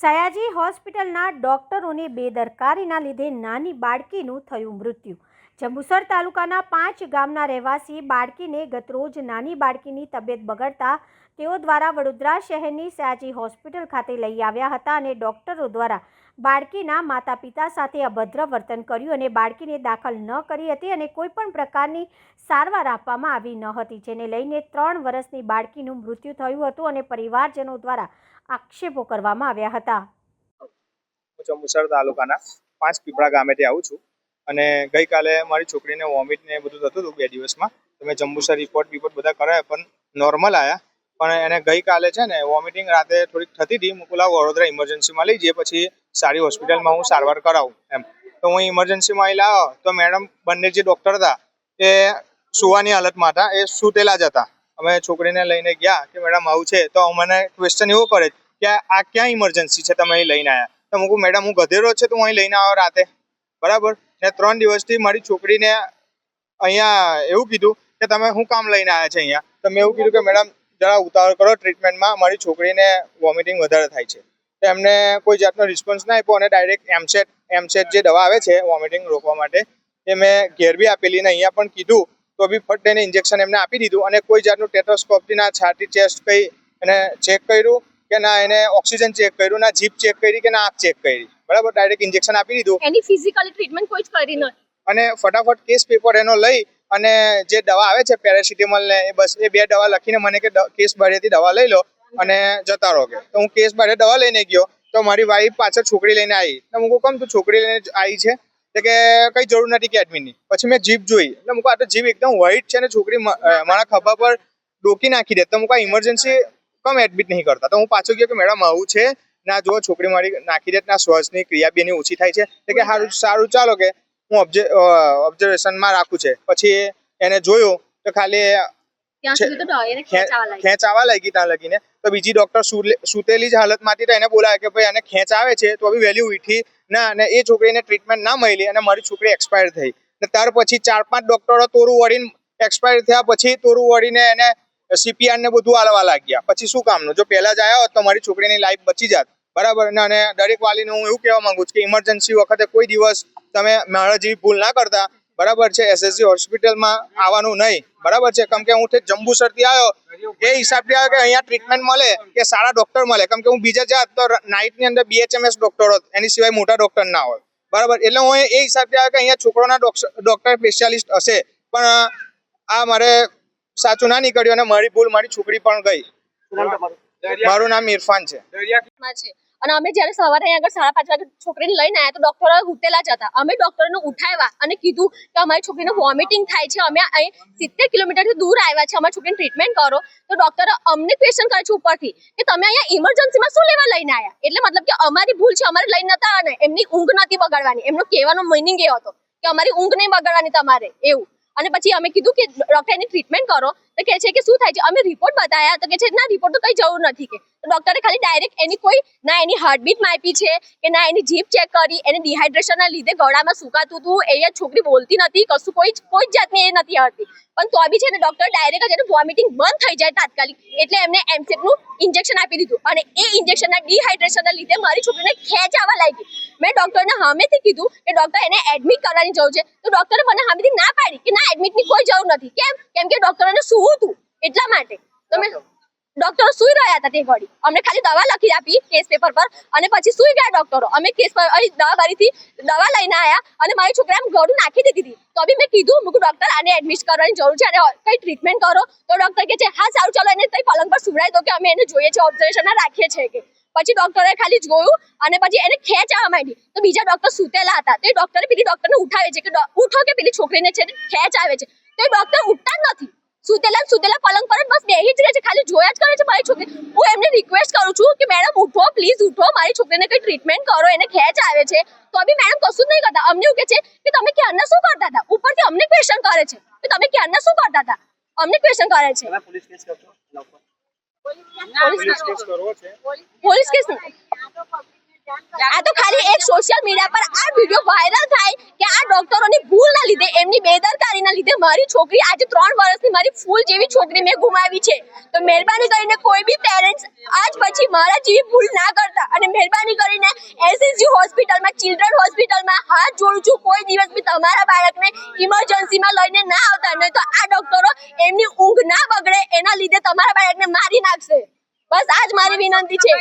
સયાજી હોસ્પિટલના ડોક્ટરોની બેદરકારીના લીધે નાની બાળકીનું થયું મૃત્યુ. જંબુસર તાલુકાના પાંચ ગામના રહેવાસી બાળકીને ગતરોજ નાની બાળકીની તબિયત બગડતા તેઓ દ્વારા વડોદરા શહેરની સયાજી હોસ્પિટલ ખાતે લઈ આવ્યા હતા અને ડોક્ટરો દ્વારા બાળકીના માતા પિતા સાથે અભદ્ર વર્તન કર્યું અને બાળકીને દાખલ ન કરી હતી અને કોઈ પણ પ્રકારની સારવાર આપવામાં આવી ન હતી, જેને લઈને ત્રણ વર્ષની બાળકીનું મૃત્યુ થયું હતું અને પરિવારજનો દ્વારા આક્ષેપો કરવામાં આવ્યા હતા. હું જંબુસર તાલુકાના પાંચ પીપળા ગામેથી આવું છું અને ગઈકાલે મારી છોકરીને વોમિટ ને બધું થતું હતું બે દિવસમાં. તો મેં રિપોર્ટ બિપોર્ટ બધા કરાયા, પણ નોર્મલ આવ્યા પણ એને ગઈકાલે છે ને વોમિટિંગ રાતે થોડીક થતી હતી. પેલા વડોદરા ઇમરજન્સીમાં લઈ જઈએ પછી સારી હોસ્પિટલમાં હું સારવાર કરાવું એમ. તો હું ઇમરજન્સીમાં અહીં લાવ્યો તો મેડમ બંને જે ડૉક્ટર હતા, એ સુવાની હાલતમાં હતા, એ સૂતેલા જ હતા. અમે છોકરીને લઈને ગયા કે મેડમ આવું છે. તો મને ક્વેશ્ચન એવો કરે કે આ ક્યાં ઇમરજન્સી છે તમે અહીં લઈને આવ્યા તો મૂકું, મેડમ, હું ગધેરો છે, તો હું અહીં લઈને આવ્યો રાતે. બરાબર? ને ત્રણ દિવસથી મારી છોકરીને અહીંયા એવું કીધું કે, તમે શું કામ લઈને આવ્યા છે અહીંયા? તો મેં એવું કીધું કે, મેડમ જરા ઉતાવળ કરો ટ્રીટમેન્ટમાં મારી છોકરીને વોમિટિંગ વધારે થાય છે. તો એમને કોઈ જાતનો રિસ્પોન્સ ના આપ્યો અને ડાયરેક્ટ એમસેટ એમસેટ જે દવા આવે છે વોમિટિંગ રોકવા માટે, એ મેં ઘેર બી આપેલી ને અહીંયા પણ કીધું, તો બી ફટ એને ઇન્જેક્શન એમને આપી દીધું અને કોઈ જાતનું ટેટ્રોસ્કોપથી ના છાતી ચેસ્ટ કઈ એને ચેક કર્યું કે ના, એને ઓક્સિજન ચેક કર્યું, ના જીપ ચેક કરી કે ના, આંખ ચેક કરી. બરાબર ડાયરેક્ટ ઇન્જેક્શન આપી દીધું. એની ફિઝિકલી ટ્રીટમેન્ટ કોઈ જ કરી નથી અને ફટાફટ કેસ પેપર એનો લઈ અને જે દવા આવે છે પેરાસિટેમોલ ને એ બસ, એ બે દવા લખીને મને કે કેસ બારેથી દવા લઈ લો અને જતા રહો કે. તો હું કેસ બારે દવા લઈને ગયો. તો મારી વાઈફ પાછળ છોકરી લઈને આવી. તો હું કમ તું છોકરી લઈને આવી છે? એટલે કે કઈ જરૂર નથી કે એડમિટની પછી મેં જીપ જોઈ. એટલે મૂકો આ તો જીપ એકદમ વ્હાઈટ છે ને છોકરી મારા ખભા પર ડોકી નાખી દે. તો મૂકો ઇમરજન્સી કમ એડમિટ નહીં કરતા. તો હું પાછો ગયો કે, મેડમ, આવું છે? ના જો છોકરી મારી નાખી દે. ના, શ્વાસની ક્રિયા બી એની ઓછી થાય છે. એટલે કે સારું સારું, ચાલો કે. હું ઓબ્ઝે ઓબ્ઝર્વેશનમાં રાખું છે. પછી એને જોયું તો ખાલી ખેંચ આવવા લાગી. ત્યાં લગીને. તો બીજી ડોક્ટર સુતેલી જ હાલતમાંથી તો એને બોલાવે કે ભાઈ એને ખેંચ આવે છે તો બી વહેલી ઉઠી ના અને એ છોકરીને ટ્રીટમેન્ટ ના મળી અને મારી છોકરી એક્સપાયર થઈ. ને ત્યાર પછી ચાર પાંચ ડોક્ટરો તોરું વળીને એક્સપાયર થયા પછી તોરું વળીને એને સીપીઆર ને બધું આલવા લાગ્યા. પછી શું કામનું? જો પહેલા જ આવ્યા હોત તો મારી છોકરીની લાઈફ બચી જાત. બરાબર? ને અને દરેક વાલીને હું એવું કહેવા માંગુ છું કે ઇમરજન્સી વખતે કોઈ દિવસ તમે મારા જેવી ભૂલ ના કરતા. બરાબર છે? એસએસજી હોસ્પિટલમાં આવવાનું નહીં. બરાબર છે? કેમ કે હું તે જંબુસરથી આવ્યો. એ હિસાબથી આવ્યો કે અહીંયા ટ્રીટમેન્ટ મળે કે સારા ડોક્ટર મળે. કેમ કે હું બીજા જાત તો નાઇટની અંદર બીએચએમએસ ડોક્ટર હોત. એની સિવાય મોટા ડોક્ટર ના હોય બરાબર? એટલે હું એ હિસાબથી આવ્યો કે અહીંયા છોકરોના ડોક્ટર સ્પેશિયાલિસ્ટ હશે. પણ આ મારે સાચું ના નીકળ્યું અને મારી ભૂલ મારી છોકરી પણ ગઈ. મારું નામ ઇરફાન છે. અને અમે જ્યારે સવારે અહીંયા આગળ સાડા પાંચ વાગે છોકરીને લઈને આવ્યા તો ડોક્ટરો ઉઠેલા જ હતા. અમે ડોક્ટરને ઉઠાવ્યા અને કીધું કે અમારી છોકરીને વોમિટિંગ થાય છે. અમે અહીં સિત્તેર કિલોમીટરથી દૂર આવ્યા છે અમારી છોકરીને ટ્રીટમેન્ટ કરો. તો ડોક્ટરે અમને ક્વેશ્ચન કરે છે ઉપરથી કે તમે અહીંયા ઇમરજન્સીમાં શું લેવા લઈને આવ્યા એટલે મતલબ કે અમારી ભૂલ છે. અમારે લઈને નતા અને એમની ઊંઘ નથી બગાડવાની. એમનો કહેવાનો મિનિંગ એ હતો કે અમારી ઊંઘ નહીં બગાડવાની તમારે. એવું. અને પછી અમે કીધું કે ડોક્ટર એની ટ્રીટમેન્ટ કરો. તો કહે છે કે શું થાય છે? અમે રિપોર્ટ બતાવ્યા તો કે છે, ના રિપોર્ટ તો કઈ જરૂર નથી. કે તો ખાલી ડાયરેક્ટ એની કોઈ, ના, એની હાર્ટબીટ માપી છે કે ના, એની જીભ ચેક કરી, એને ડિહાઇડ્રેશનના લીધે ગળામાં સુકાતું હતું. એ છોકરી બોલતી નથી, કશું, કોઈ કોઈ જાતની એ નથી આવતી પણ તો બી છે ને ડોક્ટર ડાયરેક્ટ જ એને વોમિટિંગ બંધ થઈ જાય તાત્કાલિક. એટલે એમને એમસેટનું ઇન્જેક્શન આપી દીધું. અને એ ઇન્જેક્શનના ડિહાઇડ્રેશનના લીધે મારી છોકરીને ખેંચ આવવા લાગી. મેં ડોક્ટરને સામેથી કીધું કે ડોક્ટર એને એડમિટ કરવાની જરૂર છે. તો ડોક્ટરે મને સામેથી ના પાડી કે, ના એડમિટની કોઈ જરૂર નથી. કેમ? કેમ કે ડોક્ટરોને હતું? એટલા માટે. તો મેં ડોક્ટરો સુઈ રહ્યા હતા તે ઘડી. અમને ખાલી દવા લખી આપી કેસ પેપર પર અને પછી સુઈ ગયા ડોક્ટરો અમે કેસ પર દવા બારીથી દવા લઈને આવ્યા અને મારી છોકરા આમ ગળું નાખી દીધી હતી. તો બી મેં કીધું મૂકું ડોક્ટર આને એડમિટ કરવાની જરૂર છે અને કંઈ ટ્રીટમેન્ટ કરો? તો ડોક્ટર કે છે હા સારું ચાલો એને કંઈ પલંગ પર સુવડાવી દો કે અમે એને જોઈએ છીએ ઓબ્ઝર્વેશનમાં રાખીએ છીએ કે. પછી ડોક્ટરે ખાલી જોયું અને પછી એને ખેંચ આવવા માંડી. તો બીજા ડોક્ટર સૂતેલા હતા. તો ડોક્ટરે પેલી ડોક્ટરને ઉઠાવે છે કે ઉઠો કે પેલી છોકરીને છે ને ખેંચ આવે છે. તો ડોક્ટર ઉઠતા જ નથી. સુતેલા સુતેલા પલંગ પર બસ બેહી જ રહે છે ખાલી જોયા જ કરે છે મારી છોકરી. હું એમને રિક્વેસ્ટ કરું છું કે મેડમ ઉઠો પ્લીઝ ઉઠો. મારી છોકરીને કઈ ટ્રીટમેન્ટ કરો એને ખેંચ આવે છે. તો બી મેડમ કશું જ નહીં કરતા. અમને એવું કે છે કે તમે ક્યારના શું કરતા હતા? ઉપરથી અમને ક્વેશ્ચન કરે છે. કે તમે ક્યારના શું કરતા હતા? અમને ક્વેશ્ચન કરે છે. પોલીસ કેસ કરો છે. Police case? આ તો ખાલી એક સોશિયલ મીડિયા પર આ વીડિયો વાયરલ થાય કે આ ડોક્ટરોની ભૂલના લીધે, એમની બેદરકારીના લીધે મારી છોકરી આજે ત્રણ વર્ષની મારી ફૂલ જેવી છોકરી મેં ગુમાવી છે. તો મહેરબાની કરીને કોઈ બી પેરેન્ટ્સ આજ પછી મારા જેવી ભૂલ ના કરતા અને મહેરબાની કરીને એસએસજી હોસ્પિટલમાં ચિલ્ડ્રન હોસ્પિટલમાં હાથ જોડું છું કોઈ દિવસ બી તમારા બાળકને ઇમરજન્સીમાં લઈને ના આવતા, નહીં તો આ ડોક્ટરો એમની ઊંઘ ના બગડે, એના લીધે તમારા બાળકને મારી નાખશે. બસ આજ મારી વિનંતી છે.